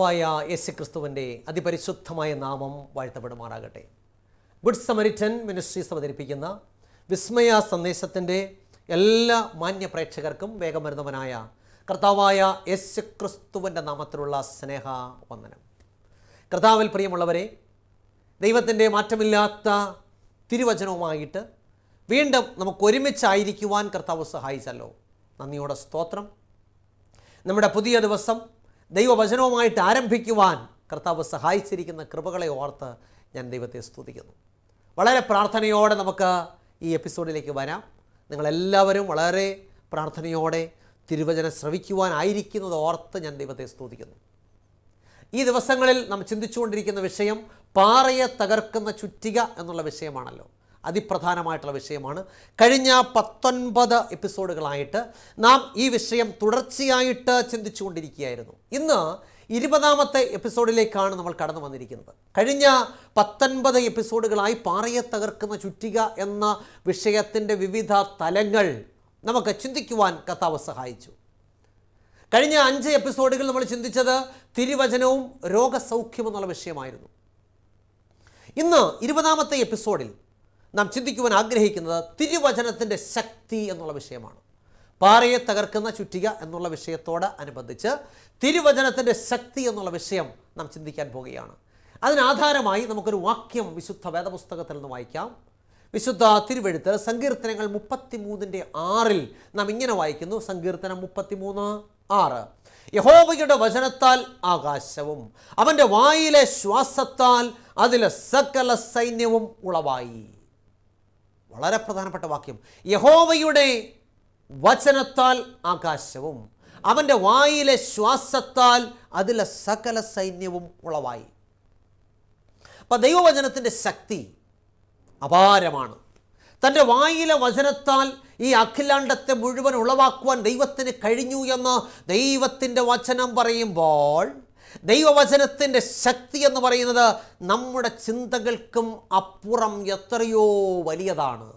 വായ യേശു ക്രിസ്തുവിന്റെ അതിപരിശുദ്ധമായ നാമം വാഴ്ത്തപ്പെടുമാറാകട്ടെ. ഗുഡ് സമരിറ്റൻ മിനിസ്ട്രീസ് അവതരിപ്പിക്കുന്ന വിസ്മയ സന്ദേശത്തിന്റെ എല്ലാ മാന്യ പ്രേക്ഷകർക്കും വേഗം വരുന്നവനായ കർത്താവായ യേശു ക്രിസ്തുവിന്റെ നാമത്തിലുള്ള സ്നേഹ വന്ദനം കർത്താവിൽ പ്രിയമുള്ളവരെ ദൈവത്തിന്റെ മാറ്റമില്ലാത്ത തിരുവചനവുമായിട്ട് വീണ്ടും നമുക്ക് ഒരുമിച്ചായിരിക്കുവാൻ കർത്താവ് സഹായിച്ചല്ലോ. നന്ദിയോടെ സ്തോത്രം. നമ്മുടെ പുതിയ ദിവസം ദൈവവചനവുമായിട്ട് ആരംഭിക്കുവാൻ കർത്താവ് സഹായിച്ചിരിക്കുന്ന കൃപകളെ ഓർത്ത് ഞാൻ ദൈവത്തെ സ്തുതിക്കുന്നു. വളരെ പ്രാർത്ഥനയോടെ നമുക്ക് ഈ എപ്പിസോഡിലേക്ക് വരാം. നിങ്ങളെല്ലാവരും വളരെ പ്രാർത്ഥനയോടെ തിരുവചനം ശ്രവിക്കുവാനായിരിക്കുന്നത് ഓർത്ത് ഞാൻ ദൈവത്തെ സ്തുതിക്കുന്നു. ഈ ദിവസങ്ങളിൽ നാം ചിന്തിച്ചുകൊണ്ടിരിക്കുന്ന വിഷയം പാറയെ തകർക്കുന്ന ചുറ്റിക എന്നുള്ള വിഷയമാണല്ലോ. അതിപ്രധാനമായിട്ടുള്ള വിഷയമാണ്. കഴിഞ്ഞ പത്തൊൻപത് എപ്പിസോഡുകളായിട്ട് നാം ഈ വിഷയം തുടർച്ചയായിട്ട് ചിന്തിച്ചുകൊണ്ടിരിക്കുകയായിരുന്നു. ഇന്ന് ഇരുപതാമത്തെ എപ്പിസോഡിലേക്കാണ് നമ്മൾ കടന്നു വന്നിരിക്കുന്നത്. കഴിഞ്ഞ പത്തൊൻപത് എപ്പിസോഡുകളായി പാറയെ തകർക്കുന്ന ചുറ്റിക എന്ന വിഷയത്തിന്റെ വിവിധ തലങ്ങൾ നമുക്ക് ചിന്തിക്കുവാൻ കർത്താവ് സഹായിച്ചു. കഴിഞ്ഞ അഞ്ച് എപ്പിസോഡുകൾ നമ്മൾ ചിന്തിച്ചത് തിരുവചനവും രോഗസൗഖ്യം എന്നുള്ള വിഷയമായിരുന്നു. ഇന്ന് ഇരുപതാമത്തെ എപ്പിസോഡിൽ നാം ചിന്തിക്കുവാൻ ആഗ്രഹിക്കുന്നത് തിരുവചനത്തിന്റെ ശക്തി എന്നുള്ള വിഷയമാണ്. പാറയെ തകർക്കുന്ന ചുറ്റിക എന്നുള്ള വിഷയത്തോട് അനുബന്ധിച്ച് തിരുവചനത്തിന്റെ ശക്തി എന്നുള്ള വിഷയം നാം ചിന്തിക്കാൻ പോവുകയാണ് അതിനാധാരമായി നമുക്കൊരു വാക്യം വിശുദ്ധ വേദപുസ്തകത്തിൽ നിന്ന് വായിക്കാം. വിശുദ്ധ തിരുവെഴുത്ത് സങ്കീർത്തനങ്ങൾ മുപ്പത്തിമൂന്നിന്റെ ആറിൽ നാം ഇങ്ങനെ വായിക്കുന്നു. സങ്കീർത്തനം മുപ്പത്തിമൂന്ന് ആറ്. യഹോബയുടെ വചനത്താൽ ആകാശവും അവന്റെ വായിലെ ശ്വാസത്താൽ അതിലെ സകല സൈന്യവും ഉളവായി. വളരെ പ്രധാനപ്പെട്ട വാക്യം. യഹോവയുടെ വചനത്താൽ ആകാശവും അവന്റെ വായിലെ ശ്വാസത്താൽ അതിലെ സകല സൈന്യവും ഉളവായി. അപ്പം ദൈവവചനത്തിന്റെ ശക്തി അപാരമാണ്. തന്റെ വായിലെ വചനത്താൽ ഈ അഖിലാണ്ടത്തെ മുഴുവൻ ഉളവാക്കുവാൻ ദൈവത്തിന് കഴിഞ്ഞു എന്ന് ദൈവത്തിന്റെ വചനം പറയുമ്പോൾ ദൈവവചനത്തിന്റെ ശക്തി എന്ന് പറയുന്നത് നമ്മുടെ ചിന്തകൾക്കും അപ്പുറം എത്രയോ വലിയതാണ്.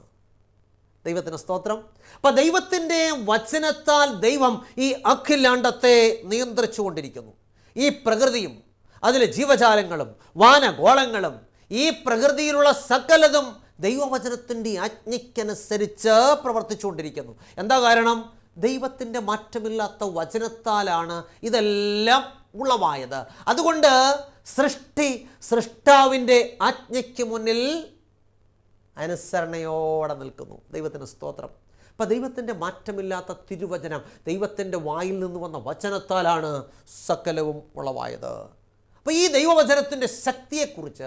ദൈവത്തിന് സ്തോത്രം. അപ്പം ദൈവത്തിന്റെ വചനത്താൽ ദൈവം ഈ അഖിലാണ്ടത്തെ നിയന്ത്രിച്ചു കൊണ്ടിരിക്കുന്നു ഈ പ്രകൃതിയും അതിലെ ജീവജാലങ്ങളും വാനഗോളങ്ങളും ഈ പ്രകൃതിയിലുള്ള സകലതും ദൈവവചനത്തിന്റെ ആജ്ഞയ്ക്കനുസരിച്ച് പ്രവർത്തിച്ചുകൊണ്ടിരിക്കുന്നു. എന്താ കാരണം? ദൈവത്തിന്റെ മാറ്റമില്ലാത്ത വചനത്താലാണ് ഇതെല്ലാം ഉളവായത്. അതുകൊണ്ട് സൃഷ്ടി സൃഷ്ടാവിന്റെ ആജ്ഞയ്ക്ക് മുന്നിൽ അനുസരണയോടെ നിൽക്കുന്നു. ദൈവത്തിന് സ്തോത്രം. അപ്പം ദൈവത്തിന്റെ മാറ്റമില്ലാത്ത തിരുവചനം ദൈവത്തിന്റെ വായിൽ നിന്ന് വന്ന വചനത്താലാണ് സകലവും ഉളവായത്. അപ്പോൾ ഈ ദൈവവചനത്തിന്റെ ശക്തിയെക്കുറിച്ച്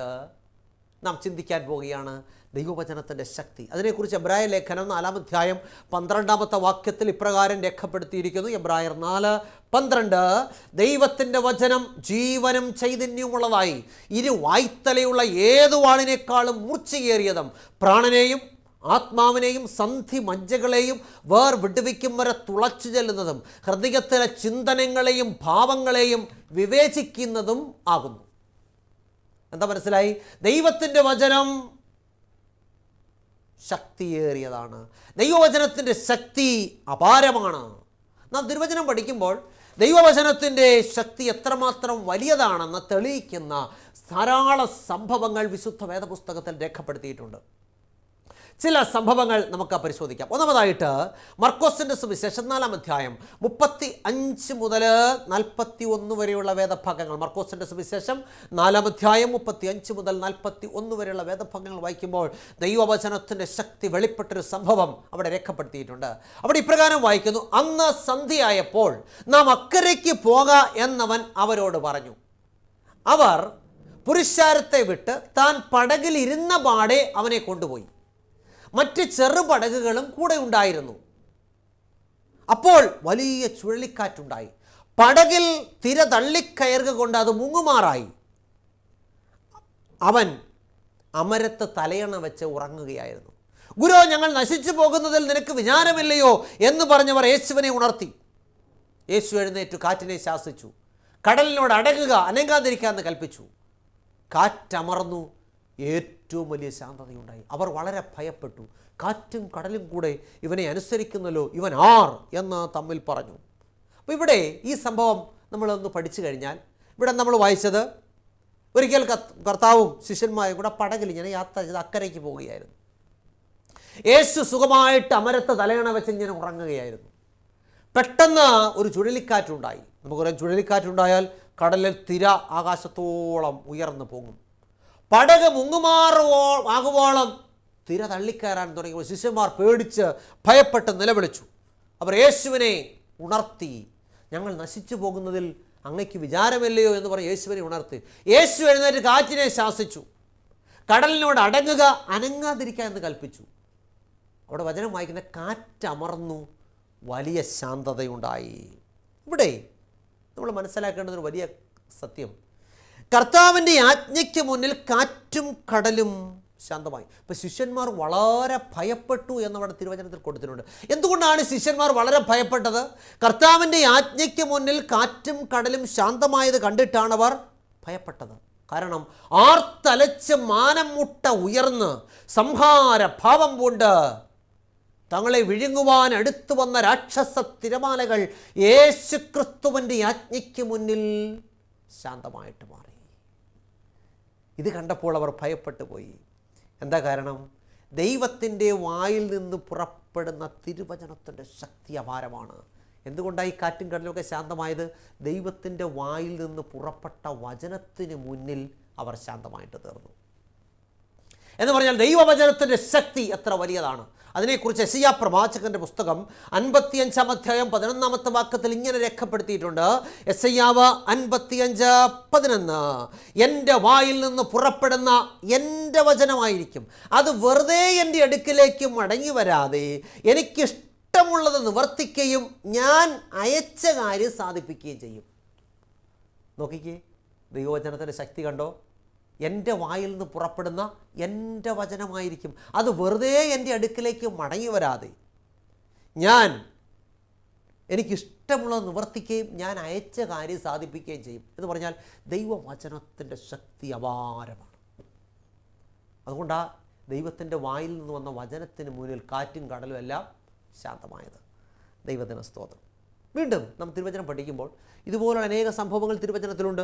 നാം ചിന്തിക്കാൻ പോവുകയാണ്. ദൈവവചനത്തിന്റെ ശക്തി. അതിനെക്കുറിച്ച് എബ്രായ ലേഖനം നാലാം അധ്യായം പന്ത്രണ്ടാമത്തെ വാക്യത്തിൽ ഇപ്രകാരം രേഖപ്പെടുത്തിയിരിക്കുന്നു. എബ്രായർ നാല് പന്ത്രണ്ട്. ദൈവത്തിന്റെ വചനം ജീവനും ചൈതന്യമുള്ളതായി ഇരു വായ്ത്തലയുള്ള ഏതു വാളിനേക്കാളും മൂർച്ചയേറിയതും പ്രാണനെയും ആത്മാവിനെയും സന്ധി മജ്ജകളെയും വേർ വിടുവിക്കും വരെ തുളച്ചു ചെല്ലുന്നതും ഹൃദയത്തിലെ ചിന്തനങ്ങളെയും ഭാവങ്ങളെയും വിവേചിക്കുന്നതും ആകുന്നു. എന്താ മനസ്സിലായി? ദൈവത്തിന്റെ വചനം ശക്തിയേറിയതാണ്. ദൈവവചനത്തിന്റെ ശക്തി അപാരമാണ്. നാം തിരുവചനം പഠിക്കുമ്പോൾ ദൈവവചനത്തിന്റെ ശക്തി എത്രമാത്രം വലിയതാണെന്ന് തെളിയിക്കുന്ന ധാരാളം സംഭവങ്ങൾ വിശുദ്ധ വേദപുസ്തകത്തിൽ രേഖപ്പെടുത്തിയിട്ടുണ്ട്. ചില സംഭവങ്ങൾ നമുക്ക് പരിശോധിക്കാം. ഒന്നാമതായിട്ട് മർക്കോസിന്റെ സുവിശേഷം നാലാം അധ്യായം മുപ്പത്തി അഞ്ച് മുതൽ നാൽപ്പത്തി ഒന്ന് വരെയുള്ള വേദഭാഗങ്ങൾ. മർക്കോസിന്റെ സുവിശേഷം നാലാം അധ്യായം മുപ്പത്തി അഞ്ച് മുതൽ നാൽപ്പത്തി ഒന്ന് വരെയുള്ള വേദഭാഗങ്ങൾ വായിക്കുമ്പോൾ ദൈവവചനത്തിന്റെ ശക്തി വെളിപ്പെട്ടൊരു സംഭവം അവിടെ രേഖപ്പെടുത്തിയിട്ടുണ്ട്. അവിടെ ഇപ്രകാരം വായിക്കുന്നു അന്ന് സന്ധ്യയായപ്പോൾ നാം അക്കരയ്ക്ക് പോക എന്നവൻ അവരോട് പറഞ്ഞു. അവർ പുരുഷാരത്തെ വിട്ട് താൻ പടകിലിരുന്ന പാടെ അവനെ കൊണ്ടുപോയി. മറ്റ് ചെറുപടകുകളും കൂടെ ഉണ്ടായിരുന്നു. അപ്പോൾ വലിയ ചുഴലിക്കാറ്റുണ്ടായി. പടകിൽ തിര തള്ളിക്കയറുക കൊണ്ട് അത് മുങ്ങുമാറായി. അവൻ അമരത്ത് തലയണ വെച്ച് ഉറങ്ങുകയായിരുന്നു. ഗുരു ഞങ്ങൾ നശിച്ചു പോകുന്നതിൽ നിനക്ക് വിചാരമില്ലയോ? എന്ന് പറഞ്ഞവർ യേശുവിനെ ഉണർത്തി. യേശു എഴുന്നേറ്റു കാറ്റിനെ ശാസിച്ചു. കടലിനോട് അടങ്ങുക അനങ്ങാതിരിക്കാമെന്ന് കൽപ്പിച്ചു. കാറ്റമർന്നു ഏറ്റവും വലിയ ശാന്തതയുണ്ടായി. അവർ വളരെ ഭയപ്പെട്ടു. കാറ്റും കടലും കൂടെ ഇവനെ അനുസരിക്കുന്നല്ലോ ഇവൻ ആർ എന്ന് തമ്മിൽ പറഞ്ഞു. അപ്പോൾ ഇവിടെ ഈ സംഭവം നമ്മളൊന്ന് പഠിച്ചു കഴിഞ്ഞാൽ ഇവിടെ നമ്മൾ വായിച്ചത് ഒരിക്കൽ കർത്താവും ശിഷ്യന്മാരും കൂടെ പടകിൽ ഇങ്ങനെ യാത്ര ചെയ്ത് അക്കരയ്ക്ക് പോവുകയായിരുന്നു. യേശു സുഖമായിട്ട് അമരത്ത് തലയണ വെച്ച് ഇങ്ങനെ ഉറങ്ങുകയായിരുന്നു. പെട്ടെന്ന് ഒരു ചുഴലിക്കാറ്റുണ്ടായി. നമുക്കൊരു ചുഴലിക്കാറ്റുണ്ടായാൽ കടലിൽ തിര ആകാശത്തോളം ഉയർന്നു പോകും പടക് മുങ്ങുമാറുവോ ആകുവോളം തിര തള്ളിക്കയറാൻ തുടങ്ങിയപ്പോൾ ശിഷ്യന്മാർ പേടിച്ച് ഭയപ്പെട്ട് നിലവിളിച്ചു. അവർ യേശുവിനെ ഉണർത്തി. ഞങ്ങൾ നശിച്ചു പോകുന്നതിൽ അങ്ങയ്ക്ക് വിചാരമില്ലയോ എന്ന് പറഞ്ഞ് യേശുവിനെ ഉണർത്തി. യേശു എഴുന്നേറ്റ് കാറ്റിനെ ശാസിച്ചു. കടലിനോട് അടങ്ങുക അനങ്ങാതിരിക്കുക എന്ന് കൽപ്പിച്ചു. അവിടെ വചനം വായിക്കുന്ന കാറ്റമർന്നു വലിയ ശാന്തതയുണ്ടായി. ഇവിടെ നമ്മൾ മനസ്സിലാക്കേണ്ടത് ഒരു വലിയ സത്യം. കർത്താവിന്റെ ആജ്ഞയ്ക്ക് മുന്നിൽ കാറ്റും കടലും ശാന്തമായി. ഇപ്പം ശിഷ്യന്മാർ വളരെ ഭയപ്പെട്ടു എന്നവിടെ തിരുവചനത്തിൽ കൊടുത്തിട്ടുണ്ട്. എന്തുകൊണ്ടാണ് ശിഷ്യന്മാർ വളരെ ഭയപ്പെട്ടത്? കർത്താവിന്റെ ആജ്ഞയ്ക്ക് മുന്നിൽ കാറ്റും കടലും ശാന്തമായത് കണ്ടിട്ടാണ് അവർ ഭയപ്പെട്ടത്. കാരണം ആർത്തലച്ച് മാനം മുട്ട ഉയർന്ന് സംഹാര ഭാവം പൂണ്ട് തങ്ങളെ വിഴുങ്ങുവാൻ അടുത്തു വന്ന രാക്ഷസ തിരമാലകൾ യേശുക്രിസ്തുവിന്റെ ആജ്ഞയ്ക്ക് മുന്നിൽ ശാന്തമായിട്ട് മാറി. ഇത് കണ്ടപ്പോൾ അവർ ഭയപ്പെട്ടു പോയി എന്താ കാരണം? ദൈവത്തിന്റെ വായിൽ നിന്ന് പുറപ്പെടുന്ന തിരുവചനത്തിന്റെ ശക്തി അപാരമാണ്. എന്തുകൊണ്ടാണ് ഈ കാറ്റും കടലൊക്കെ ശാന്തമായത്? ദൈവത്തിന്റെ വായിൽ നിന്ന് പുറപ്പെട്ട വചനത്തിന് മുന്നിൽ അവർ ശാന്തമായിട്ട് തീർന്നു. എന്ന് പറഞ്ഞാൽ ദൈവവചനത്തിന്റെ ശക്തി എത്ര വലിയതാണ്. അതിനെക്കുറിച്ച് എസിയ പ്രവാചകന്റെ പുസ്തകം അൻപത്തിയഞ്ചാം അധ്യായം പതിനൊന്നാമത്തെ വാക്യത്തിൽ ഇങ്ങനെ രേഖപ്പെടുത്തിയിട്ടുണ്ട്. എസ് ഐയാവ് അൻപത്തിയഞ്ച് പതിനൊന്ന്. എന്റെ വായിൽ നിന്ന് പുറപ്പെടുന്ന എന്റെ വചനമായിരിക്കും. അത് വെറുതെ എന്റെ അടുക്കിലേക്ക് മടങ്ങി വരാതെ എനിക്കിഷ്ടമുള്ളത് നിവർത്തിക്കുകയും ഞാൻ അയച്ച കാര്യം സാധിപ്പിക്കുകയും ചെയ്യും. നോക്കിക്കേ ദൈവവചനത്തിന്റെ ശക്തി കണ്ടോ? എന്റെ വായിൽ നിന്ന് പുറപ്പെടുന്ന എന്റെ വചനമായിരിക്കും. അത് വെറുതെ എന്റെ അടുക്കിലേക്ക് മടങ്ങി വരാതെ. ഞാൻ എനിക്കിഷ്ടമുള്ളത് നിവർത്തിക്കുകയും ഞാൻ അയച്ച കാര്യം സാധിപ്പിക്കുകയും ചെയ്യും. എന്ന് പറഞ്ഞാൽ ദൈവവചനത്തിന്റെ ശക്തി അപാരമാണ്. അതുകൊണ്ടാണ് ദൈവത്തിന്റെ വായിൽ നിന്ന് വന്ന വചനത്തിന് മുന്നിൽ കാറ്റും കടലും എല്ലാം ശാന്തമായത്. ദൈവത്തിന് സ്തോത്രം. വീണ്ടും നമ്മൾ തിരുവചനം പഠിക്കുമ്പോൾ ഇതുപോലുള്ള അനേക സംഭവങ്ങൾ തിരുവചനത്തിലുണ്ട്.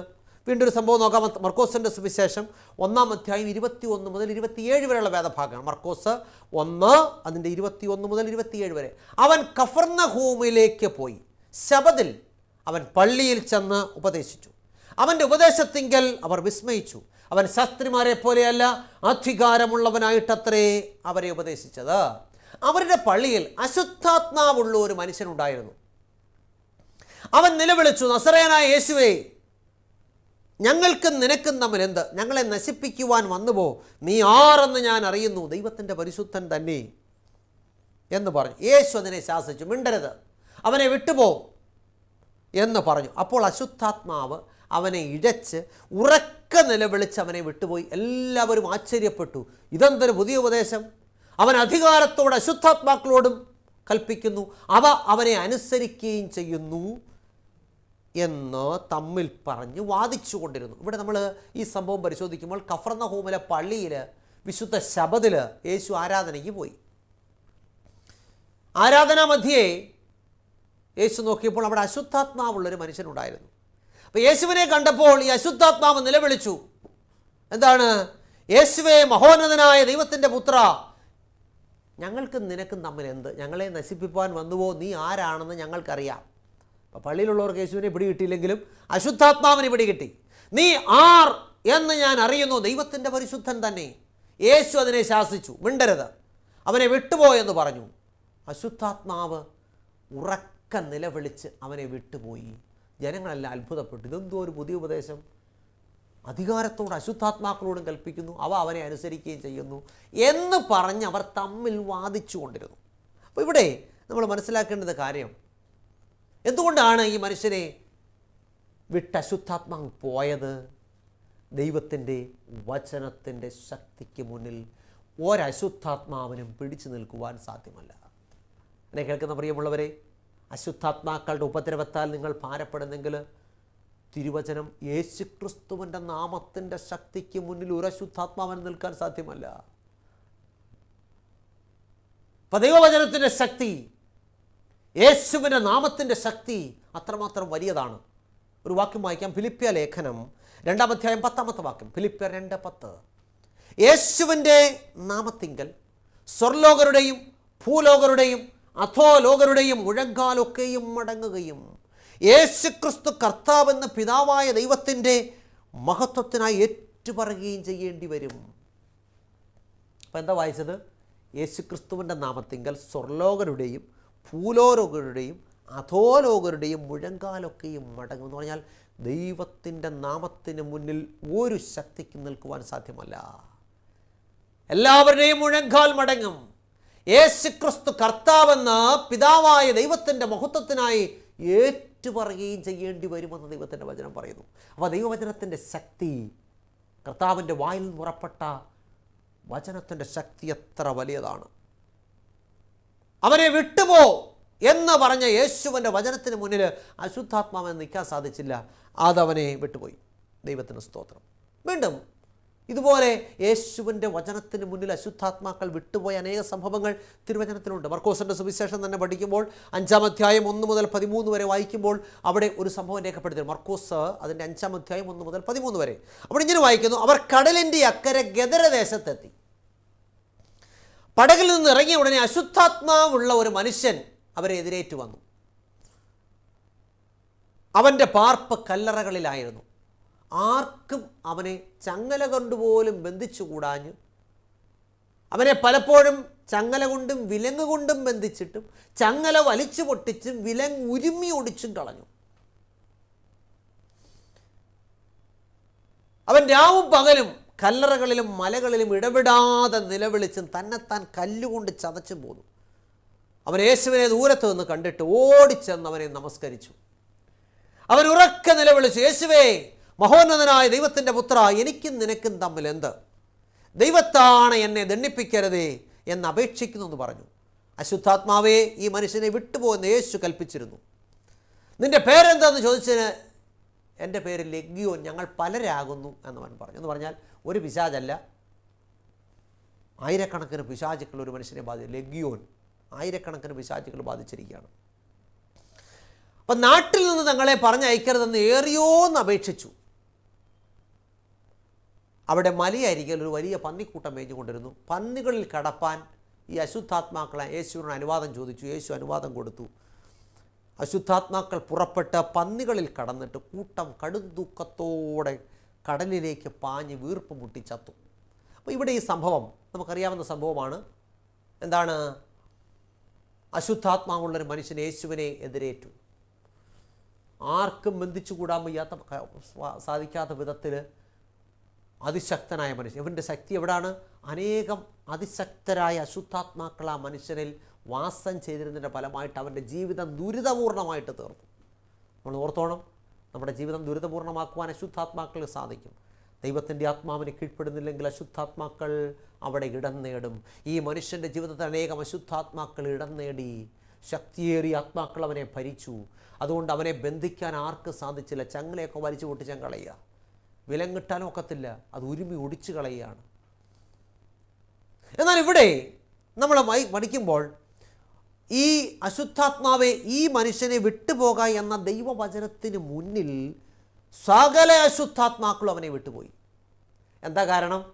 വീണ്ടും ഒരു സംഭവം നോക്കാം. മർക്കോസിന്റെ സുവിശേഷം ഒന്നാം അധ്യായം ഇരുപത്തി ഒന്ന് മുതൽ ഇരുപത്തിയേഴ് വരെയുള്ള വേദഭാഗമാണ്. മർക്കോസ് ഒന്ന് അതിന്റെ ഇരുപത്തി ഒന്ന് മുതൽ ഇരുപത്തിയേഴ് വരെ. അവൻ കഫർന്ന ഹൂമിലേക്ക് പോയി. ശബദിൽ അവൻ പള്ളിയിൽ ചെന്ന് ഉപദേശിച്ചു. അവന്റെ ഉപദേശത്തിങ്കൽ അവർ വിസ്മയിച്ചു. അവൻ ശാസ്ത്രിമാരെ പോലെയല്ല അധികാരമുള്ളവനായിട്ടത്രേ അവരെ ഉപദേശിച്ചത്. അവരുടെ പള്ളിയിൽ അശുദ്ധാത്മാവുള്ള ഒരു മനുഷ്യനുണ്ടായിരുന്നു. അവൻ നിലവിളിച്ചു നസറേനായ യേശുവേ ഞങ്ങൾക്കും നിനക്കും തമ്മിൽ എന്ത്? ഞങ്ങളെ നശിപ്പിക്കുവാൻ വന്നുപോ. നീ ആരെന്ന് ഞാൻ അറിയുന്നു? ദൈവത്തിന്റെ പരിശുദ്ധൻ തന്നെ. എന്ന് പറഞ്ഞു. യേശു അതിനെ ശാസിച്ചു. മിണ്ടരുത്. അവനെ വിട്ടുപോ. എന്ന് പറഞ്ഞു. അപ്പോൾ അശുദ്ധാത്മാവ് അവനെ ഇഴച്ച് ഉറക്ക നിലവിളിച്ച് അവനെ വിട്ടുപോയി. എല്ലാവരും ആശ്ചര്യപ്പെട്ടു. ഇതെന്തൊരു പുതിയ ഉപദേശം? അവൻ അധികാരത്തോടെ അശുദ്ധാത്മാക്കളോടും കൽപ്പിക്കുന്നു. അവ അവനെ അനുസരിക്കുകയും ചെയ്യുന്നു. എന്ന് തമ്മിൽ പറഞ്ഞ് വാദിച്ചു കൊണ്ടിരുന്നു ഇവിടെ നമ്മൾ ഈ സംഭവം പരിശോധിക്കുമ്പോൾ കഫർന്ന ഹോമിലെ പള്ളിയിൽ വിശുദ്ധ ശബദിൽ യേശു ആരാധനയ്ക്ക് പോയി. ആരാധനാ മധ്യേ യേശു നോക്കിയപ്പോൾ അവിടെ അശുദ്ധാത്മാവുള്ളൊരു മനുഷ്യനുണ്ടായിരുന്നു. അപ്പോൾ യേശുവിനെ കണ്ടപ്പോൾ ഈ അശുദ്ധാത്മാവ് നിലവിളിച്ചു. എന്താണ്? യേശുവെ മഹോന്നതനായ ദൈവത്തിന്റെ പുത്ര ഞങ്ങൾക്കും നിനക്കും തമ്മിൽ എന്ത് ഞങ്ങളെ നശിപ്പിക്കാൻ വന്നുവോ? നീ ആരാണെന്ന് ഞങ്ങൾക്കറിയാം. പള്ളിയിലുള്ളവർക്ക് യേശുവിനെ പിടി കിട്ടിയില്ലെങ്കിലും അശുദ്ധാത്മാവിനെ പിടി കിട്ടി. നീ ആർ എന്ന് ഞാൻ അറിയുന്നു ദൈവത്തിന്റെ പരിശുദ്ധൻ തന്നെ. യേശു അതിനെ ശാസിച്ചു മിണ്ടരുത്. അവനെ വിട്ടുപോയെന്ന് പറഞ്ഞു. അശുദ്ധാത്മാവ് ഉറക്ക നിലവിളിച്ച് അവനെ വിട്ടുപോയി. ജനങ്ങളെല്ലാം അത്ഭുതപ്പെട്ടു. ഇതെന്തോ ഒരു പുതിയ ഉപദേശം. അധികാരത്തോട് അശുദ്ധാത്മാക്കളോടും കൽപ്പിക്കുന്നു അവ അവനെ അനുസരിക്കുകയും ചെയ്യുന്നു എന്ന് പറഞ്ഞ് അവർ തമ്മിൽ വാദിച്ചു കൊണ്ടിരുന്നു അപ്പോൾ ഇവിടെ നമ്മൾ മനസ്സിലാക്കേണ്ടത് കാര്യം എന്തുകൊണ്ടാണ് ഈ മനുഷ്യനെ വിട്ട് അശുദ്ധാത്മാവ് പോയത്? ദൈവത്തിന്റെ വചനത്തിന്റെ ശക്തിക്ക് മുന്നിൽ ഒരശുദ്ധാത്മാവിനും പിടിച്ചു നിൽക്കുവാൻ സാധ്യമല്ല. എന്നെ കേൾക്കുന്ന പ്രിയമുള്ളവരെ അശുദ്ധാത്മാക്കളുടെ ഉപദ്രവത്താൽ നിങ്ങൾ ഭാരപ്പെടുന്നെങ്കിൽ തിരുവചനം യേശു ക്രിസ്തുവിന്റെ നാമത്തിന്റെ ശക്തിക്ക് മുന്നിൽ ഒരു അശുദ്ധാത്മാവിന് നിൽക്കാൻ സാധ്യമല്ല. അപ്പം ദൈവവചനത്തിന്റെ ശക്തി യേശുവിന്റെ നാമത്തിന്റെ ശക്തി അത്രമാത്രം വലിയതാണ്. ഒരു വാക്യം വായിക്കാം. ഫിലിപ്പ്യ ലേഖനം രണ്ടാം അധ്യായം പത്താമത്തെ വാക്യം. ഫിലിപ്പ്യ രണ്ട് പത്ത്. യേശുവിന്റെ നാമത്തിങ്കൽ സ്വർലോകരുടെയും ഭൂലോകരുടെയും അധോലോകരുടെയും മുഴങ്കാലൊക്കെയും മടങ്ങുകയും യേശുക്രിസ്തു കർത്താവെന്ന പിതാവായ ദൈവത്തിന്റെ മഹത്വത്തിനായി ഏറ്റുപറയുകയും ചെയ്യേണ്ടി വരും. അപ്പം എന്താ വായിച്ചത്? യേശുക്രിസ്തുവിന്റെ നാമത്തിങ്കൽ സ്വർലോകരുടെയും ഭൂലോകരുടെയും അധോലോകരുടെയും മുഴങ്കാലൊക്കെയും മടങ്ങും എന്ന് പറഞ്ഞാൽ ദൈവത്തിന്റെ നാമത്തിന് മുന്നിൽ ഒരു ശക്തിക്ക് നിൽക്കുവാൻ സാധ്യമല്ല. എല്ലാവരുടെയും മുഴങ്കാൽ മടങ്ങും. യേശു ക്രിസ്തു കർത്താവെന്ന് പിതാവായ ദൈവത്തിന്റെ മഹത്വത്തിനായി ഏറ്റുപറയുകയും ചെയ്യേണ്ടി വരുമെന്ന് ദൈവത്തിന്റെ വചനം പറയുന്നു. അപ്പോൾ ദൈവവചനത്തിന്റെ ശക്തി കർത്താവിന്റെ വായിൽ നിന്ന് പുറപ്പെട്ട വചനത്തിന്റെ ശക്തി എത്ര വലിയതാണ്? അവനെ വിട്ടുപോ എന്ന് പറഞ്ഞ യേശുവിന്റെ വചനത്തിന് മുന്നിൽ അശുദ്ധാത്മാവന് നിൽക്കാൻ സാധിച്ചില്ല. അതവനെ വിട്ടുപോയി. ദൈവത്തിന് സ്തോത്രം. വീണ്ടും ഇതുപോലെ യേശുവിന്റെ വചനത്തിന് മുന്നിൽ അശുദ്ധാത്മാക്കൾ വിട്ടുപോയ അനേക സംഭവങ്ങൾ തിരുവചനത്തിലുണ്ട്. മർക്കോസിന്റെ സുവിശേഷം തന്നെ പഠിക്കുമ്പോൾ അഞ്ചാം അധ്യായം ഒന്ന് മുതൽ പതിമൂന്ന് വരെ വായിക്കുമ്പോൾ അവിടെ ഒരു സംഭവം രേഖപ്പെടുത്തി മർക്കോസ് അതിന്റെ അഞ്ചാം അധ്യായം ഒന്ന് മുതൽ പതിമൂന്ന് വരെ. അവിടെ ഇങ്ങനെ വായിക്കുന്നു അവർ കടലിന്റെ അക്കരെ ഗദരദേശത്തെത്തി പടകിൽ നിന്ന് ഇറങ്ങിയ ഉടനെ അശുദ്ധാത്മാവുള്ള ഒരു മനുഷ്യൻ അവരെ എതിരേറ്റു വന്നു. അവന്റെ പാർപ്പ് കല്ലറകളിലായിരുന്നു. ആർക്കും അവനെ ചങ്ങല കൊണ്ടുപോലും ബന്ധിച്ചുകൂടാഞ്ഞു അവനെ പലപ്പോഴും ചങ്ങല കൊണ്ടും വിലങ്ങ് കൊണ്ടും ബന്ധിച്ചിട്ടും ചങ്ങല വലിച്ചു പൊട്ടിച്ചും വിലങ്ങ് ഉരുമി ഒടിച്ചും കളഞ്ഞു. അവൻ രാവും പകലും കല്ലറകളിലും മലകളിലും ഇടപെടാതെ നിലവിളിച്ചും തന്നെത്താൻ കല്ലുകൊണ്ട് ചതച്ചും പോന്നു. അവൻ യേശുവിനെ ദൂരത്ത് നിന്ന് കണ്ടിട്ട് ഓടിച്ചെന്ന് അവനെ നമസ്കരിച്ചു. അവൻ ഉറക്കെ നിലവിളിച്ചു യേശുവേ മഹോന്നതനായ ദൈവത്തിന്റെ പുത്ര എനിക്കും നിനക്കും തമ്മിൽ എന്ത്? ദൈവത്താണ് എന്നെ ദണ്ണിപ്പിക്കരുതേ എന്ന് അപേക്ഷിക്കുന്നു എന്ന് പറഞ്ഞു. അശുദ്ധാത്മാവേ ഈ മനുഷ്യനെ വിട്ടുപോകുന്ന യേശു കൽപ്പിച്ചിരുന്നു. നിന്റെ പേരെന്താന്ന് ചോദിച്ചതിന് എന്റെ പേര് ലഗ്യോൻ ഞങ്ങൾ പലരാകുന്നു എന്നവൻ പറഞ്ഞു. എന്ന് പറഞ്ഞാൽ ഒരു പിശാചല്ല ആയിരക്കണക്കിന് പിശാചുക്കൾ ഒരു മനുഷ്യനെ ബാധിച്ചു ലഗ്യോൻ ആയിരക്കണക്കിന് പിശാചുക്കൾ ബാധിച്ചിരിക്കുകയാണ്. അപ്പം നാട്ടിൽ നിന്ന് തങ്ങളെ പറഞ്ഞയക്കരുതെന്ന് ഏറിയോന്ന് അപേക്ഷിച്ചു. അവിടെ മലയരികിൽ ഒരു വലിയ പന്നിക്കൂട്ടം മേഞ്ഞുകൊണ്ടിരുന്നു. പന്നികളിൽ കടപ്പാൻ ഈ അശുദ്ധാത്മാക്കളെ യേശുവിനോട് അനുവാദം ചോദിച്ചു. യേശു അനുവാദം കൊടുത്തു. അശുദ്ധാത്മാക്കൾ പുറപ്പെട്ട് പന്നികളിൽ കടന്നിട്ട് കൂട്ടം കടുംതൂക്കത്തോടെ കടലിലേക്ക് പാഞ്ഞ് വീർപ്പ് മുട്ടി ചത്തു അപ്പോൾ ഇവിടെ ഈ സംഭവം നമുക്കറിയാവുന്ന സംഭവമാണ്. എന്താണ്? അശുദ്ധാത്മാവുള്ളൊരു മനുഷ്യൻ യേശുവിനെ എതിരേറ്റു. ആർക്കും ബന്ധിച്ചുകൂടാൻ വയ്യാത്ത സാധിക്കാത്ത വിധത്തിൽ അതിശക്തനായ മനുഷ്യൻ. ഇവന്റെ ശക്തി എവിടാണ്? അനേകം അതിശക്തരായ അശുദ്ധാത്മാക്കൾ ആ മനുഷ്യനിൽ വാസം ചെയ്തിരുന്നതിന്റെ ഫലമായിട്ട് അവന്റെ ജീവിതം ദുരിതപൂർണമായിട്ട് തീർന്നു. നമ്മൾ ഓർത്തോണം നമ്മുടെ ജീവിതം ദുരിതപൂർണമാക്കുവാൻ അശുദ്ധാത്മാക്കൾക്ക് സാധിക്കും. ദൈവത്തിന്റെ ആത്മാവിനെ കീഴ്പ്പെടുന്നില്ലെങ്കിൽ അശുദ്ധാത്മാക്കൾ അവിടെ ഇടം നേടും ഈ മനുഷ്യന്റെ ജീവിതത്തിൽ അനേകം അശുദ്ധാത്മാക്കൾ ഇടം നേടി ശക്തിയേറിയ ആത്മാക്കൾ അവനെ ഭരിച്ചു. അതുകൊണ്ട് അവനെ ബന്ധിക്കാൻ ആർക്ക് സാധിച്ചില്ല? ചങ്ങലയൊക്കെ വലിച്ചു പൊട്ടിച്ചാൽ കളയുക. വിലങ്ങിട്ടാനും ഒക്കത്തില്ല. അത് ഉരുമി ഒടിച്ചു കളയുകയാണ്. എന്നാൽ ഇവിടെ നമ്മൾ വൈ- പഠിക്കുമ്പോൾ ഈ അശുദ്ധാത്മാവെ ഈ മനുഷ്യനെ വിട്ടുപോക എന്ന ദൈവവചനത്തിന് മുന്നിൽ സകല അശുദ്ധാത്മാക്കളും അവനെ വിട്ടുപോയി. എന്താ കാരണം?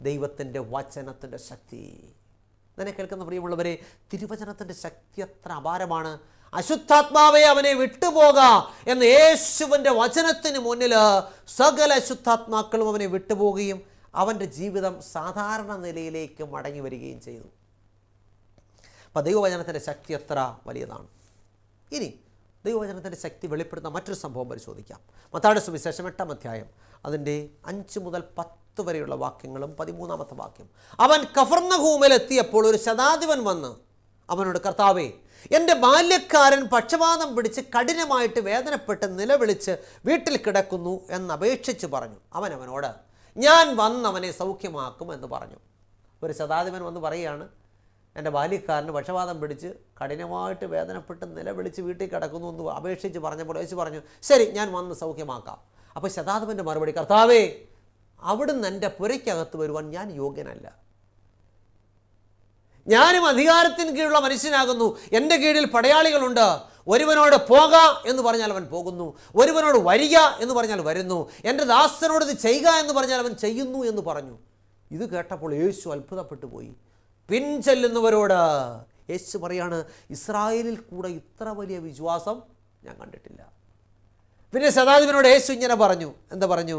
ദൈവത്തിന്റെ വചനത്തിന്റെ ശക്തി. എന്നെ കേൾക്കുന്ന പ്രിയമുള്ളവരെ തിരുവചനത്തിന്റെ ശക്തി അത്ര അപാരമാണ്. അശുദ്ധാത്മാവെ അവനെ വിട്ടുപോക എന്ന യേശുവിന്റെ വചനത്തിന് മുന്നിൽ സകല അശുദ്ധാത്മാക്കളും അവനെ വിട്ടുപോകുകയും അവന്റെ ജീവിതം സാധാരണ നിലയിലേക്ക് മടങ്ങി വരികയും ചെയ്തു. അപ്പോൾ ദൈവവചനത്തിന്റെ ശക്തി എത്ര വലിയതാണ്? ഇനി ദൈവവചനത്തിന്റെ ശക്തി വെളിപ്പെടുന്ന മറ്റൊരു സംഭവം പരിശോധിക്കാം. മത്താട് സുവിശേഷം എട്ടാം അധ്യായം. അതിന്റെ അഞ്ച് മുതൽ പത്ത് വരെയുള്ള വാക്യങ്ങളും പതിമൂന്നാമത്തെ വാക്യം. അവൻ കഫർണഹൂമിലെത്തിയപ്പോൾ ഒരു ശതാധിപൻ വന്ന് അവനോട് കർത്താവേ എന്റെ ബാല്യക്കാരൻ പക്ഷപാതം പിടിച്ച് കഠിനമായിട്ട് വേദനപ്പെട്ട് നിലവിളിച്ച് വീട്ടിൽ കിടക്കുന്നു എന്ന് അപേക്ഷിച്ച് പറഞ്ഞു. അവൻ അവനോട് ഞാൻ വന്നവനെ സൗഖ്യമാക്കും എന്ന് പറഞ്ഞു. ഒരു ശതാധിപൻ വന്ന് പറയുകയാണ് എന്റെ ബാല്യക്കാരന് പക്ഷപാതം പിടിച്ച് കഠിനമായിട്ട് വേദനപ്പെട്ട് നിലവിളിച്ച് വീട്ടിൽ കിടക്കുന്നു എന്ന് അപേക്ഷിച്ച് പറഞ്ഞപ്പോൾ യേശു പറഞ്ഞു ശരി ഞാൻ വന്ന് സൗഖ്യമാക്കാം. അപ്പോൾ ശതാധിപന്റെ മറുപടി കർത്താവേ അവിടുന്ന് എന്റെ പുരയ്ക്കകത്ത് വരുവാൻ ഞാൻ യോഗ്യനല്ല. ഞാനും അധികാരത്തിന് കീഴുള്ള മനുഷ്യനാകുന്നു. എന്റെ കീഴിൽ പടയാളികളുണ്ട്. ഒരുവനോട് പോക എന്ന് പറഞ്ഞാൽ അവൻ പോകുന്നു. ഒരുവനോട് വരിക എന്ന് പറഞ്ഞാൽ വരുന്നു. എന്റെ ദാസനോട് ഇത് ചെയ്യുക എന്ന് പറഞ്ഞാൽ അവൻ ചെയ്യുന്നു എന്ന് പറഞ്ഞു. ഇത് കേട്ടപ്പോൾ യേശു അത്ഭുതപ്പെട്ടു പോയി പിൻചെല്ലുന്നവരോട് യേശു പറയാണ് ഇസ്രായേലിൽ കൂടെ ഇത്ര വലിയ വിശ്വാസം ഞാൻ കണ്ടിട്ടില്ല. പിന്നെ ശതാധിപനോട് യേശു ഇങ്ങനെ പറഞ്ഞു എന്താ പറഞ്ഞു?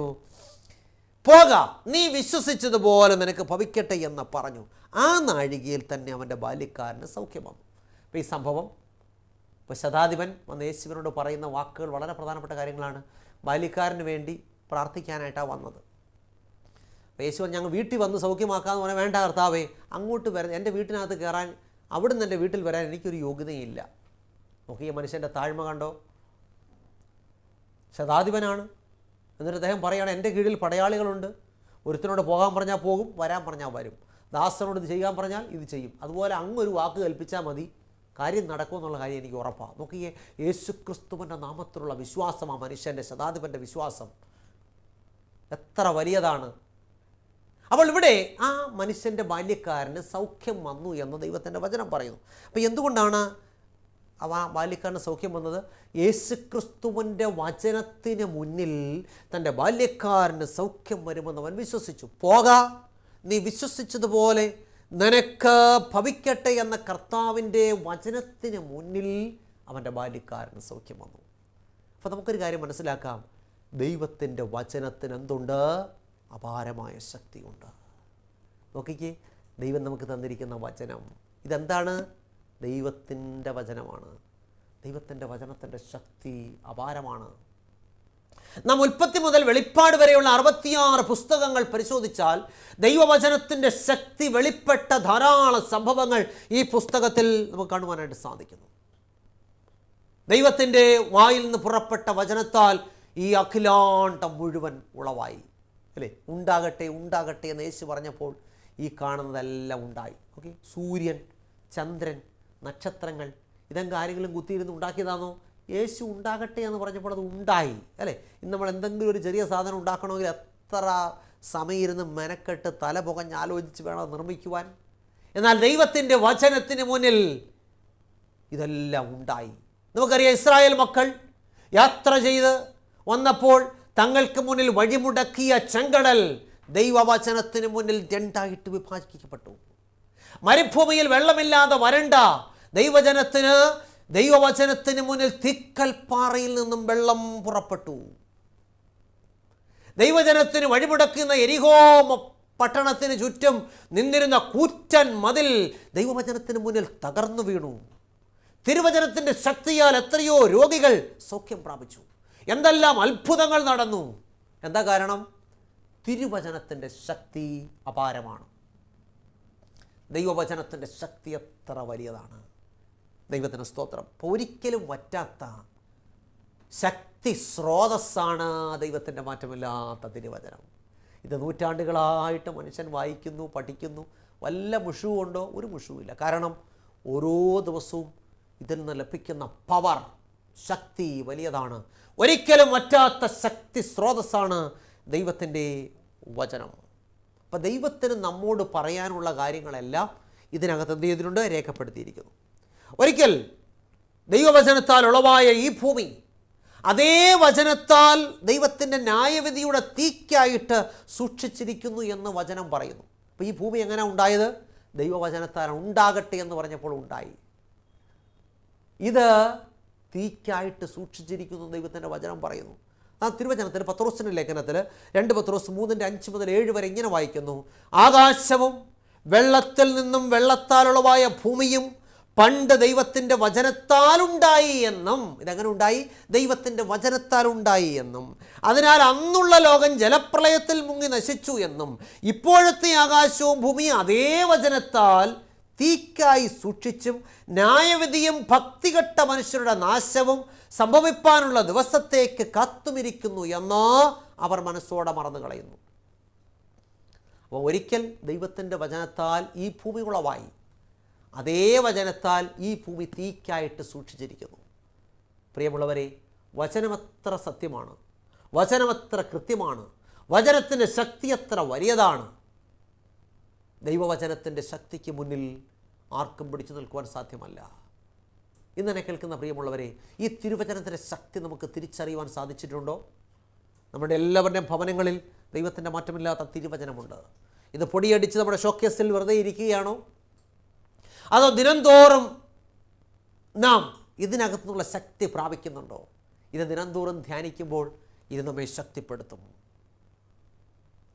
പോക നീ വിശ്വസിച്ചതുപോലെ നിനക്ക് ഭവിക്കട്ടെ എന്ന് പറഞ്ഞു. ആ നാഴികയിൽ തന്നെ അവന്റെ ബാല്യക്കാരന് സൗഖ്യം വന്നു. അപ്പോൾ ഈ സംഭവം ഇപ്പോൾ ശതാധിപൻ വന്ന് യേശുവിനോട് പറയുന്ന വാക്കുകൾ വളരെ പ്രധാനപ്പെട്ട കാര്യങ്ങളാണ്. ബാല്യക്കാരന് വേണ്ടി പ്രാർത്ഥിക്കാനായിട്ടാണ് വന്നത്. യേശു ഞങ്ങൾ വീട്ടിൽ വന്ന് സൗഖ്യമാക്കാമെന്ന് പറഞ്ഞാൽ വേണ്ട കർത്താവേ. അങ്ങോട്ട് വരാൻ എന്റെ വീട്ടിനകത്ത് കയറാൻ അവിടുന്ന് എന്റെ വീട്ടിൽ വരാൻ എനിക്കൊരു യോഗ്യതയില്ല. നോക്കിയ മനുഷ്യന്റെ താഴ്മ കണ്ടോ? ശതാധിപനാണ്. എന്നിട്ട് അദ്ദേഹം പറയുകയാണ് എന്റെ കീഴിൽ പടയാളികളുണ്ട്. ഒരുത്തനോട് പോകാൻ പറഞ്ഞാൽ പോകും വരാൻ പറഞ്ഞാൽ വരും. ദാസനോട് ഇത് ചെയ്യാൻ പറഞ്ഞാൽ ഇത് ചെയ്യും. അതുപോലെ അങ്ങൊരു വാക്ക് കൽപ്പിച്ചാൽ മതി. കാര്യം നടക്കുമെന്നുള്ള കാര്യം എനിക്ക് ഉറപ്പാണ് നോക്കിയേ യേശു ക്രിസ്തുവിന്റെ നാമത്തിലുള്ള വിശ്വാസം ആ മനുഷ്യന്റെ ശതാധിപന്റെ വിശ്വാസം എത്ര വലിയതാണ്. അപ്പോൾ ഇവിടെ ആ മനുഷ്യന്റെ ബാല്യക്കാരന് സൗഖ്യം വന്നു എന്ന് ദൈവത്തിന്റെ വചനം പറയുന്നു. അപ്പോൾ എന്തുകൊണ്ടാണ് അവ ബാല്യക്കാരന് സൗഖ്യം വന്നത്? യേശു ക്രിസ്തുവിന്റെ വചനത്തിന് മുന്നിൽ തന്റെ ബാല്യക്കാരന് സൗഖ്യം വരുമെന്ന് അവൻ വിശ്വസിച്ചു. പോക നീ വിശ്വസിച്ചതുപോലെ നിനക്ക് ഭവിക്കട്ടെ എന്ന കർത്താവിന്റെ വചനത്തിന് മുന്നിൽ അവന്റെ ബാല്യക്കാരന് സൗഖ്യം വന്നു. അപ്പോൾ നമുക്കൊരു കാര്യം മനസ്സിലാക്കാം. ദൈവത്തിന്റെ വചനത്തിന് എന്തുണ്ട്? അപാരമായ ശക്തിയുണ്ട് നോക്കിക്കേ ദൈവം നമുക്ക് തന്നിരിക്കുന്ന വചനം. ഇതെന്താണ്? ദൈവത്തിന്റെ വചനമാണ്. ദൈവത്തിന്റെ വചനത്തിന്റെ ശക്തി അപാരമാണ്. നാം ഉൽപ്പത്തി മുതൽ വെളിപ്പാട് വരെയുള്ള അറുപത്തിയാറ് പുസ്തകങ്ങൾ പരിശോധിച്ചാൽ ദൈവവചനത്തിന്റെ ശക്തി വെളിപ്പെട്ട ധാരാളം സംഭവങ്ങൾ ഈ പുസ്തകത്തിൽ നമുക്ക് കാണുവാനായിട്ട് സാധിക്കുന്നു. ദൈവത്തിന്റെ വായിൽ നിന്ന് പുറപ്പെട്ട വചനത്താൽ ഈ അഖിലാണ്ടം മുഴുവൻ ഉളവായി. അല്ലേ? ഉണ്ടാകട്ടെ ഉണ്ടാകട്ടെ എന്ന് യേശു പറഞ്ഞപ്പോൾ ഈ കാണുന്നതെല്ലാം ഉണ്ടായി. ഓക്കെ സൂര്യൻ ചന്ദ്രൻ നക്ഷത്രങ്ങൾ ഇതെങ്കിലും ആരെങ്കിലും കുത്തിയിരുന്ന് ഉണ്ടാക്കിയതാണോ? യേശു ഉണ്ടാകട്ടെ എന്ന് പറഞ്ഞപ്പോൾ അത് ഉണ്ടായി. അല്ലേ? ഇന്ന് നമ്മൾ എന്തെങ്കിലും ഒരു ചെറിയ സാധനം ഉണ്ടാക്കണമെങ്കിൽ എത്ര സമയം ഇരുന്ന് മെനക്കെട്ട് തല പുകഞ്ഞ് ആലോചിച്ച് വേണം നിർമ്മിക്കുവാൻ. എന്നാൽ ദൈവത്തിന്റെ വചനത്തിന് മുന്നിൽ ഇതെല്ലാം ഉണ്ടായി. നമുക്കറിയാം ഇസ്രായേൽ മക്കൾ യാത്ര ചെയ്ത് വന്നപ്പോൾ തങ്ങൾക്ക് മുന്നിൽ വഴിമുടക്കിയ ചെങ്കടൽ ദൈവവചനത്തിന് മുന്നിൽ രണ്ടായിട്ട് വിഭാജിക്കപ്പെട്ടു. മരുഭൂമിയിൽ വെള്ളമില്ലാതെ വരണ്ട ദൈവജനത്തിന് ദൈവവചനത്തിന് മുന്നിൽ തിക്കൽപ്പാറയിൽ നിന്നും വെള്ളം പുറപ്പെട്ടു. ദൈവജനത്തിന് വഴിമുടക്കുന്ന എരിഹോ പട്ടണത്തിന് ചുറ്റും നിന്നിരുന്ന കൂറ്റൻ മതിൽ ദൈവവചനത്തിന് മുന്നിൽ തകർന്നു വീണു. തിരുവചനത്തിന്റെ ശക്തിയാൽ എത്രയോ രോഗികൾ സൗഖ്യം പ്രാപിച്ചു. എന്തെല്ലാം അത്ഭുതങ്ങൾ നടന്നു? എന്താ കാരണം? തിരുവചനത്തിന്റെ ശക്തി അപാരമാണ്. ദൈവവചനത്തിന്റെ ശക്തി എത്ര വലിയതാണ്? ദൈവത്തിന് സ്തോത്രം. ഒരിക്കലും വറ്റാത്ത ശക്തി സ്രോതസ്സാണ് ദൈവത്തിന്റെ മാറ്റമില്ലാത്ത തിരുവചനം. ഇത് നൂറ്റാണ്ടുകളായിട്ട് മനുഷ്യൻ വായിക്കുന്നു പഠിക്കുന്നു. വല്ല മുഷുവുണ്ടോ ഒരു മുഷുവില്ല. കാരണം ഓരോ ദിവസവും ഇതിൽ നിന്ന് ലഭിക്കുന്ന പവർ ശക്തി വലിയതാണ്. ഒരിക്കലും വറ്റാത്ത ശക്തി സ്രോതസ്സാണ് ദൈവത്തിന്റെ വചനം. അപ്പം ദൈവത്തിന് നമ്മോട് പറയാനുള്ള കാര്യങ്ങളെല്ലാം ഇതിനകത്ത് എന്ത് ചെയ്തിട്ടുണ്ട്? രേഖപ്പെടുത്തിയിരിക്കുന്നു. ഒരിക്കൽ ദൈവവചനത്താൽ ഉളവായ ഈ ഭൂമി അതേ വചനത്താൽ ദൈവത്തിന്റെ ന്യായവിധിയുടെ തീക്കായിട്ട് സൂക്ഷിച്ചിരിക്കുന്നു എന്ന് വചനം പറയുന്നു. അപ്പോൾ ഈ ഭൂമി എങ്ങനെ ഉണ്ടായത്? ദൈവവചനത്താൽ ഉണ്ടാകട്ടെ എന്ന് പറഞ്ഞപ്പോൾ ഉണ്ടായി. ഇത് തീക്കായിട്ട് സൂക്ഷിച്ചിരിക്കുന്നു ദൈവത്തിന്റെ വചനം പറയുന്നു. ആ തിരുവചനത്തിൽ പത്രോസിന്റെ ലേഖനത്തിൽ രണ്ട് പത്രോസ് മൂന്നിന്റെ അഞ്ച് മുതൽ ഏഴ് വരെ ഇങ്ങനെ വായിക്കുന്നു. ആകാശവും വെള്ളത്തിൽ നിന്നും വെള്ളത്താലുളവായ ഭൂമിയും പണ്ട് ദൈവത്തിന്റെ വചനത്താലുണ്ടായി എന്നും ഇതെങ്ങനെ ഉണ്ടായി? ദൈവത്തിന്റെ വചനത്താലുണ്ടായി എന്നും അതിനാൽ അന്നുള്ള ലോകം ജലപ്രളയത്തിൽ മുങ്ങി നശിച്ചു എന്നും ഇപ്പോഴത്തെ ആകാശവും ഭൂമിയും അതേ വചനത്താൽ തീക്കായി സൂക്ഷിച്ചും ന്യായവിധിയും ഭക്തികെട്ട മനുഷ്യരുടെ നാശവും സംഭവിപ്പാനുള്ള ദിവസത്തേക്ക് കാത്തുമിരിക്കുന്നു എന്ന് അവർ മനസ്സോടെ മറന്നു കളയുന്നു. അപ്പോൾ ഒരിക്കൽ ദൈവത്തിന്റെ വചനത്താൽ ഈ ഭൂമി ഉളവായി. അതേ വചനത്താൽ ഈ ഭൂമി തീക്കായിട്ട് സൂക്ഷിച്ചിരിക്കുന്നു. പ്രിയമുള്ളവരെ വചനമത്ര സത്യമാണ്. വചനമത്ര കൃത്യമാണ്. വചനത്തിന്റെ ശക്തി എത്ര വലിയതാണ്. ദൈവവചനത്തിന്റെ ശക്തിക്ക് മുന്നിൽ ആർക്കും പിടിച്ചു നിൽക്കുവാൻ സാധ്യമല്ല. ഇന്ന് കേൾക്കുന്ന പ്രിയമുള്ളവരെ ഈ തിരുവചനത്തിന്റെ ശക്തി നമുക്ക് തിരിച്ചറിയുവാൻ സാധിച്ചിട്ടുണ്ടോ? നമ്മുടെ എല്ലാവരുടെയും ഭവനങ്ങളിൽ ദൈവത്തിന്റെ മാറ്റമില്ലാത്ത തിരുവചനമുണ്ട്. ഇത് പൊടിയടിച്ച് നമ്മുടെ ഷോക്കേസിൽ വെറുതെ ഇരിക്കുകയാണോ? അതോ ദിനംതോറും നാം ഇതിനകത്തുനിന്നുള്ള ശക്തി പ്രാപിക്കുന്നുണ്ടോ? ഇത് ദിനംതോറും ധ്യാനിക്കുമ്പോൾ ഇത് നമ്മെ ശക്തിപ്പെടുത്തും.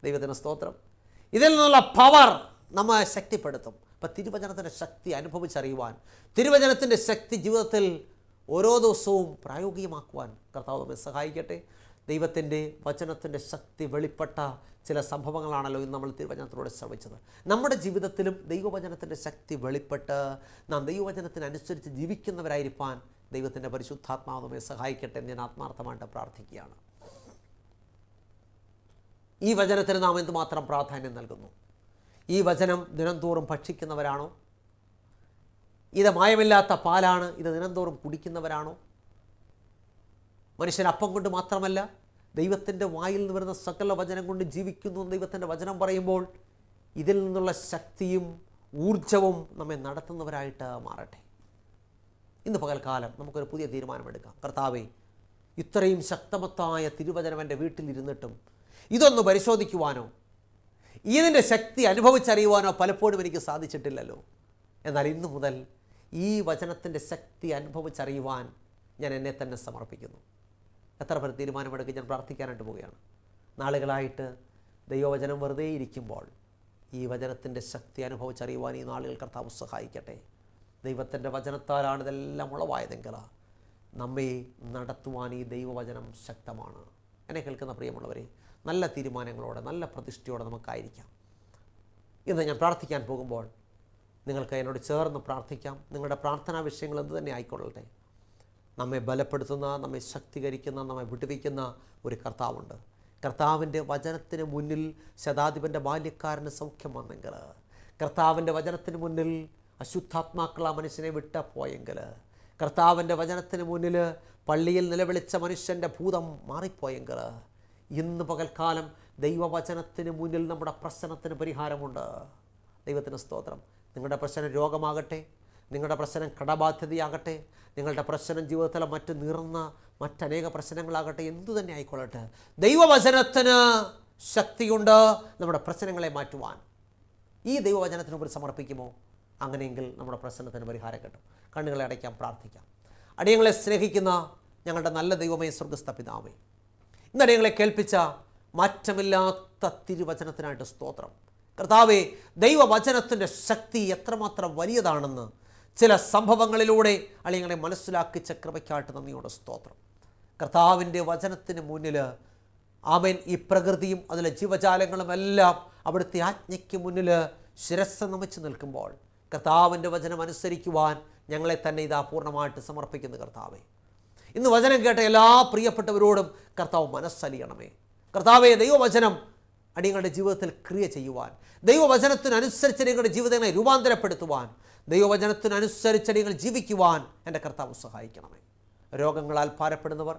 ദൈവത്തിന്റെ സ്തോത്രം. ഇതിൽ നിന്നുള്ള പവർ നമ്മെ ശക്തിപ്പെടുത്തും. അപ്പം തിരുവചനത്തിന്റെ ശക്തി അനുഭവിച്ചറിയുവാൻ തിരുവചനത്തിന്റെ ശക്തി ജീവിതത്തിൽ ഓരോ ദിവസവും പ്രായോഗികമാക്കുവാൻ കർത്താവ് നമ്മെ സഹായിക്കട്ടെ. ദൈവത്തിന്റെ വചനത്തിന്റെ ശക്തി വെളിപ്പെട്ട ചില സംഭവങ്ങളാണല്ലോ ഇന്ന് നമ്മൾ തിരുവചനത്തിലൂടെ ശ്രമിച്ചത് നമ്മുടെ ജീവിതത്തിലും ദൈവവചനത്തിന്റെ ശക്തി വെളിപ്പെട്ട് നാം ദൈവവചനത്തിനനുസരിച്ച് ജീവിക്കുന്നവരായിരിക്കാൻ ദൈവത്തിന്റെ പരിശുദ്ധാത്മാവ് നമ്മെ സഹായിക്കട്ടെ എന്ന് ഞാൻ ആത്മാർത്ഥമായിട്ട് പ്രാർത്ഥിക്കുകയാണ്. ഈ വചനത്തിന് നാം എന്തുമാത്രം പ്രാധാന്യം നൽകുന്നു? ഈ വചനം ദിനംതോറും ഭക്ഷിക്കുന്നവരാണോ? ഇത് മായമില്ലാത്ത പാലാണ് ഇത് ദിനംതോറും കുടിക്കുന്നവരാണോ? മനുഷ്യൻ അപ്പം കൊണ്ട് മാത്രമല്ല ദൈവത്തിന്റെ വായിൽ നിന്ന് വരുന്ന സകല വചനം കൊണ്ട് ജീവിക്കുന്നു എന്ന് ദൈവത്തിന്റെ വചനം പറയുമ്പോൾ ഇതിൽ നിന്നുള്ള ശക്തിയും ഊർജവും നമ്മെ നടത്തുന്നവരായിട്ട് മാറട്ടെ. ഇന്ന് പകൽക്കാലം നമുക്കൊരു പുതിയ തീരുമാനമെടുക്കാം. കർത്താവെ ഇത്രയും ശക്തമത്തായ തിരുവചനം എന്റെ വീട്ടിലിരുന്നിട്ടും ഇതൊന്ന് പരിശോധിക്കുവാനോ? ഇതിന്റെ ശക്തി അനുഭവിച്ചറിയുവാനോ പലപ്പോഴും എനിക്ക് സാധിച്ചിട്ടില്ലല്ലോ. എന്നാൽ ഇന്നു മുതൽ ഈ വചനത്തിന്റെ ശക്തി അനുഭവിച്ചറിയുവാൻ ഞാൻ എന്നെ തന്നെ സമർപ്പിക്കുന്നു. എത്ര പേർ തീരുമാനമെടുക്കുക ഞാൻ പ്രാർത്ഥിക്കാനായിട്ട് പോവുകയാണ്. നാളുകളായിട്ട് ദൈവവചനം വെറുതെ ഇരിക്കുമ്പോൾ ഈ വചനത്തിന്റെ ശക്തി അനുഭവിച്ചറിയുവാൻ ഈ നാളുകൾ കർത്താവ് സഹായിക്കട്ടെ. ദൈവത്തിന്റെ വചനത്താലാണ് ഇതെല്ലാം ഉളവായതെങ്കിൽ നമ്മെ നടത്തുവാൻ ഈ ദൈവവചനം ശക്തമാണ്. എന്നെ കേൾക്കുന്ന പ്രിയമുള്ളവരെ നല്ല തീരുമാനങ്ങളോടെ നല്ല പ്രതിഷ്ഠയോടെ നമുക്കായിരിക്കാം. ഇന്ന് ഞാൻ പ്രാർത്ഥിക്കാൻ പോകുമ്പോൾ നിങ്ങൾക്ക് എന്നോട് ചേർന്ന് പ്രാർത്ഥിക്കാം. നിങ്ങളുടെ പ്രാർത്ഥനാ വിഷയങ്ങൾ എന്ത് തന്നെ ആയിക്കൊള്ളട്ടെ. നമ്മെ ബലപ്പെടുത്തുന്ന നമ്മെ ശക്തീകരിക്കുന്ന നമ്മെ വിടുവിക്കുന്ന ഒരു കർത്താവുണ്ട്. കർത്താവിന്റെ വചനത്തിന് മുന്നിൽ ശതാധിപന്റെ ബാല്യക്കാരന് സൗഖ്യം വന്നെങ്കിൽ കർത്താവിന്റെ വചനത്തിന് മുന്നിൽ അശുദ്ധാത്മാക്കൾ ആ മനുഷ്യനെ വിട്ട പോയെങ്കിൽ കർത്താവിന്റെ വചനത്തിന് മുന്നിൽ പള്ളിയിൽ നിലവിളിച്ച മനുഷ്യന്റെ ഭൂതം മാറിപ്പോയെങ്കിൽ ഇന്ന് പകൽക്കാലം ദൈവവചനത്തിന് മുന്നിൽ നമ്മുടെ പ്രശ്നത്തിന് പരിഹാരമുണ്ട്. ദൈവത്തിന് സ്തോത്രം. നിങ്ങളുടെ പ്രശ്നം രോഗമാകട്ടെ നിങ്ങളുടെ പ്രശ്നം കടബാധ്യതയാകട്ടെ നിങ്ങളുടെ പ്രശ്നം ജീവിതത്തിലെ മറ്റ് നീർന്ന മറ്റനേക പ്രശ്നങ്ങളാകട്ടെ എന്തു തന്നെ ആയിക്കൊള്ളട്ടെ. ദൈവവചനത്തിന് ശക്തിയുണ്ട്. നമ്മുടെ പ്രശ്നങ്ങളെ മാറ്റുവാൻ. ഈ ദൈവവചനത്തിന് മുമ്പിൽ സമർപ്പിക്കുമോ? അങ്ങനെയെങ്കിൽ നമ്മുടെ പ്രശ്നത്തിന് പരിഹാരം കിട്ടും. കണ്ണുകളെ അടയ്ക്കാം പ്രാർത്ഥിക്കാം. അടിയങ്ങളെ സ്നേഹിക്കുന്ന ഞങ്ങളുടെ നല്ല ദൈവമേ സ്വർഗസ്ഥ പിതാവേ ഇന്ന് അടിയങ്ങളെ കേൾപ്പിച്ച മാറ്റമില്ലാത്ത തിരുവചനത്തിനായിട്ട് സ്തോത്രം. കർത്താവെ ദൈവവചനത്തിന്റെ ശക്തി എത്രമാത്രം വലിയതാണെന്ന് ചില സംഭവങ്ങളിലൂടെ അളിയങ്ങളെ മനസ്സിലാക്കി കൃപയ്ക്കായിട്ട് നന്ദിയോടെ സ്തോത്രം. കർത്താവിന്റെ വചനത്തിന് മുന്നിൽ ആമേൻ ഈ പ്രകൃതിയും അതിലെ ജീവജാലങ്ങളും എല്ലാം അവിടുത്തെ ആജ്ഞയ്ക്ക് മുന്നിൽ ശിരസ് നമിച്ച് നിൽക്കുമ്പോൾ കർത്താവിന്റെ വചനം അനുസരിക്കുവാൻ ഞങ്ങളെ തന്നെ ഇതാ പൂർണമായിട്ട് സമർപ്പിക്കുന്നു കർത്താവെ. ഇന്ന് വചനം കേട്ട എല്ലാ പ്രിയപ്പെട്ടവരോടും കർത്താവ് മനസ്സലിയണമേ. കർത്താവെ ദൈവവചനം അടിയങ്ങളുടെ ജീവിതത്തിൽ ക്രിയ ചെയ്യുവാൻ. ദൈവവചനത്തിനനുസരിച്ച് നിങ്ങളുടെ ജീവിതങ്ങളെ രൂപാന്തരപ്പെടുത്തുവാൻ. ദൈവവചനത്തിനനുസരിച്ച് നിങ്ങൾ ജീവിക്കുവാൻ എന്റെ കർത്താവ് സഹായിക്കണമേ. രോഗങ്ങളാൽ ഭാരപ്പെടുന്നവർ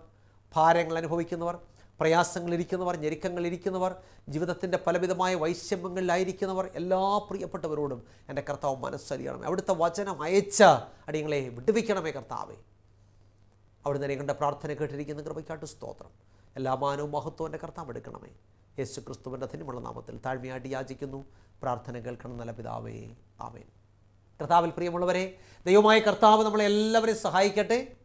ഭാരങ്ങൾ അനുഭവിക്കുന്നവർ പ്രയാസങ്ങളിരിക്കുന്നവർ ഞെരുക്കങ്ങളിരിക്കുന്നവർ ജീവിതത്തിന്റെ പലവിധമായ വൈഷമ്യങ്ങളിലായിരിക്കുന്നവർ എല്ലാ പ്രിയപ്പെട്ടവരോടും എന്റെ കർത്താവ് മനസ്സറിയണമേ അവിടുത്തെ വചനം അയച്ച അടിയങ്ങളെ വിടുവിക്കണമേ കർത്താവേ. അവിടുന്ന് നിങ്ങളുടെ പ്രാർത്ഥന കേട്ടിരിക്കുന്ന. കൃപയ്ക്കാട്ട് സ്തോത്രം. എല്ലാ മാനവും മഹത്വം എന്റെ കർത്താവ് എടുക്കണമേ. യേശു ക്രിസ്തുവിന്റെ ധന്യമുള്ള നാമത്തിൽ താഴ്മയായിട്ട് യാചിക്കുന്നു. പ്രാർത്ഥന കേൾക്കണം നല്ല പിതാവേ. ആമേൻ. കർത്താവിൽ പ്രിയമുള്ളവരെ ദൈവമായ കർത്താവ് നമ്മളെ എല്ലാവരെയും സഹായിക്കട്ടെ.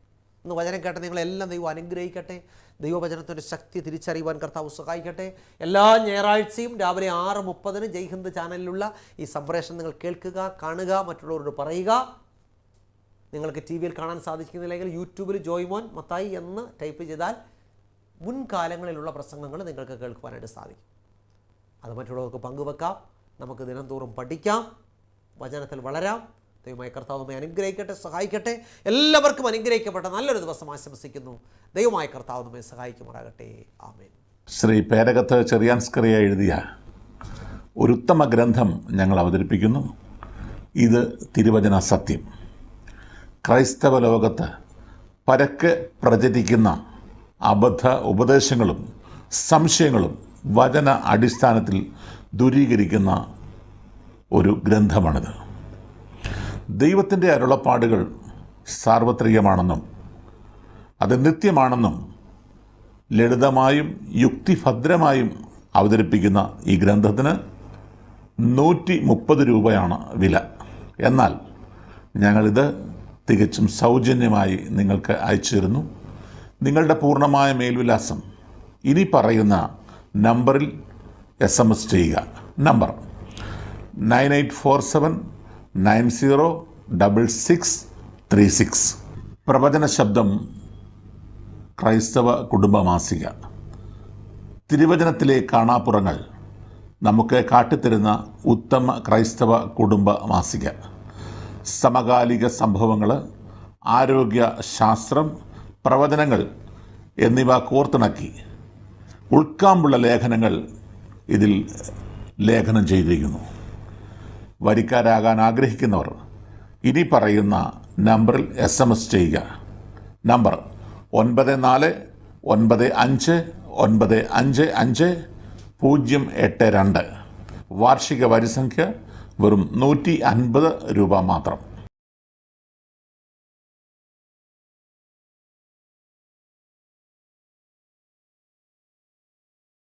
ഇന്ന് വചനം കേട്ട നിങ്ങളെല്ലാം ദൈവം അനുഗ്രഹിക്കട്ടെ. ദൈവവചനത്തിന്റെ ശക്തി തിരിച്ചറിയുവാൻ കർത്താവ് സഹായിക്കട്ടെ. എല്ലാ ഞായറാഴ്ചയും രാവിലെ ആറ് മുപ്പതിന് ജയ്ഹിന്ദ് ചാനലിലുള്ള ഈ സംപ്രേഷണം നിങ്ങൾ കേൾക്കുക കാണുക മറ്റുള്ളവരോട് പറയുക. നിങ്ങൾക്ക് ടി വിയിൽ കാണാൻ സാധിക്കുന്നില്ലെങ്കിൽ യൂട്യൂബിൽ ജോയ്മോൻ മത്തായി എന്ന് ടൈപ്പ് ചെയ്താൽ മുൻകാലങ്ങളിലുള്ള പ്രസംഗങ്ങൾ നിങ്ങൾക്ക് കേൾക്കുവാനായിട്ട് സാധിക്കും. അത് മറ്റുള്ളവർക്ക് പങ്കുവെക്കാം. നമുക്ക് ദിനംതോറും പഠിക്കാം. വചനത്തിൽ വളരാം. ദൈവമായ കർത്താവ് നമ്മെ അനുഗ്രഹിക്കട്ടെ സഹായിക്കട്ടെ. എല്ലാവർക്കും അനുഗ്രഹിക്കപ്പെട്ട നല്ലൊരു ദിവസം ആശംസിക്കുന്നു. ദൈവമായ കർത്താവ് നമ്മെ സഹായിക്കുമാറാകട്ടെ. ആമേൻ. ശ്രീ പേരകത്ത് ചെറിയാൻസ്കറിയ എഴുതിയ ഒരു ഉത്തമ ഗ്രന്ഥം ഞങ്ങൾ അവതരിപ്പിക്കുന്നു. ഇത് തിരുവചന സത്യം. ക്രൈസ്തവ ലോകത്ത് പരക്കെ പ്രചരിക്കുന്ന അബദ്ധ ഉപദേശങ്ങളും സംശയങ്ങളും വചന അടിസ്ഥാനത്തിൽ ദൂരീകരിക്കുന്ന ഒരു ഗ്രന്ഥമാണിത്. ദൈവത്തിന്റെ അരുളപ്പാടുകൾ സാർവത്രികമാണെന്നും അത് നിത്യമാണെന്നും ലളിതമായും യുക്തിഭദ്രമായും അവതരിപ്പിക്കുന്ന ഈ ഗ്രന്ഥത്തിന് നൂറ്റി മുപ്പത് രൂപയാണ് വില. എന്നാൽ ഞങ്ങളിത് തികച്ചും സൗജന്യമായി നിങ്ങൾക്ക് അയച്ചു തരുന്നു നിങ്ങളുടെ പൂർണമായ മേൽവിലാസം. ഇനി പറയുന്ന നമ്പറിൽ എസ് എം എസ് ചെയ്യുക. Number nine eight four seven nine zero double six three six. പ്രവചന ശബ്ദം ക്രൈസ്തവ കുടുംബമാസിക. തിരുവചനത്തിലെ കാണാപ്പുറങ്ങൾ നമുക്ക് കാട്ടിത്തരുന്ന ഉത്തമ ക്രൈസ്തവ കുടുംബ മാസിക സമകാലിക സംഭവങ്ങൾ ആരോഗ്യ ശാസ്ത്രം പ്രവചനങ്ങൾ എന്നിവ കോർത്തിണക്കി ഉൾക്കാമ്പുള്ള ലേഖനങ്ങൾ ഇതിൽ ലേഖനം ചെയ്തിരിക്കുന്നു. വരിക്കാരാകാൻ ആഗ്രഹിക്കുന്നവർ ഇനി പറയുന്ന നമ്പറിൽ എസ് എം എസ് ചെയ്യുക. നമ്പർ ഒൻപത് നാല് ഒൻപത് അഞ്ച് ഒൻപത് അഞ്ച് അഞ്ച് പൂജ്യം എട്ട് രണ്ട്. വാർഷിക വരിസംഖ്യ വെറും നൂറ്റി അൻപത് രൂപ മാത്രം.